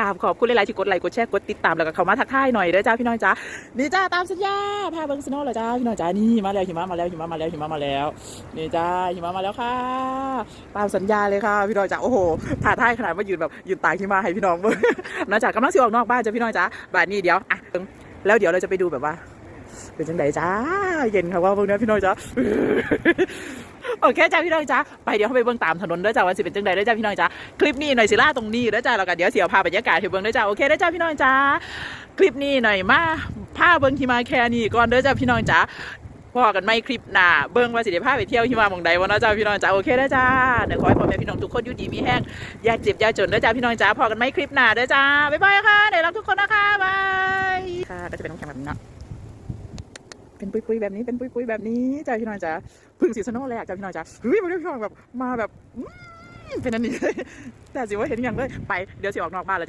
กราบขอบคุณหลายๆที่กดไลค์กดแชร์กดติดตามแล้วก็เข้ามาทักทายหน่อยเด้อจ้าพี่น้องจ้านี่จ้าตามสัญญาพาเบิ้งสโนว์เลยจ้าพี่น้องจ้านี่มาแล้วหิมะมาแล้วหิมะมาแล้วหิมะมาแล้วนี่จ้าหิมะมาแล้วค่ะ ตามสัญญาเลยค่ะ พี่น้องจ้าโอ้โหถ่าทายขนาดว่ายืนแบบยืนตากหิมะให้พี่น้องเบิ้งนอกจากำลังสิออกนอกบ้านจ้าพี่น้องจ้าบาดนี้เดี๋ยวอะแล้วเดี๋ยวเราจะไปดูแบบว่าเป็นจังไดจ้า เย็นค่ะว่าพวกนี้พี่น้อยจ้า โอเคจ้าพี่น้อยจ้าไปเดี๋ยวเข้าไปเบิ่งตามถนนด้อจ้าว่าสิเป็นจังไดเด้อจ้าพี่น้อยจ้าคลิปนี้หน่อยสิล่าตรงนี้ด้อจ้าแล้วก็เดี๋ยวเสียวพาบรรยากาศให้เบิ่งด้อจ้าโอเคเด้อจ้าพี่น้อยจ้าคลิปนี้หน่อยมาพาเบิ่งหิมาแค่นี้ก่อนด้อจ้าพี่น้อยจ้าพอกันไม่คลิปหน้าเบิ่งว่าสิได้พาไปเที่ยวหิมาหม่องใดวะเนาะจ้าพี่น้อยจ้าโอเคเด้จ้าเดี๋ยวขอให้พ่อแม่พี่น้องทุกคนอยู่ดีมีแห้งอย่าเจ็บอย่าจนด้อจ้าพี่น้อยจ้าพอกันไม่คลิปหน้าด้อจ้าบ๊ายบายค่ะเดี๋ยวรักทุกคนนะคะบายค่ะก็จะเป็นน้ำแข็งแบบนี้เนาะ เป็นปุยๆแบบนี้เป็นปุยๆแบบนี้จ้าพี่น้อยจ้าพึ่งสีสโนแลกจ้าพี่น้อยจ้าเฮ้ยมาเรียกพี่น้องแบบมาแบบเป็นอันนี้เลยแต่สิว่าเห็นอย่างเลยไปเดี๋ยวสิออกนอกบ้านแล้วจ้ะ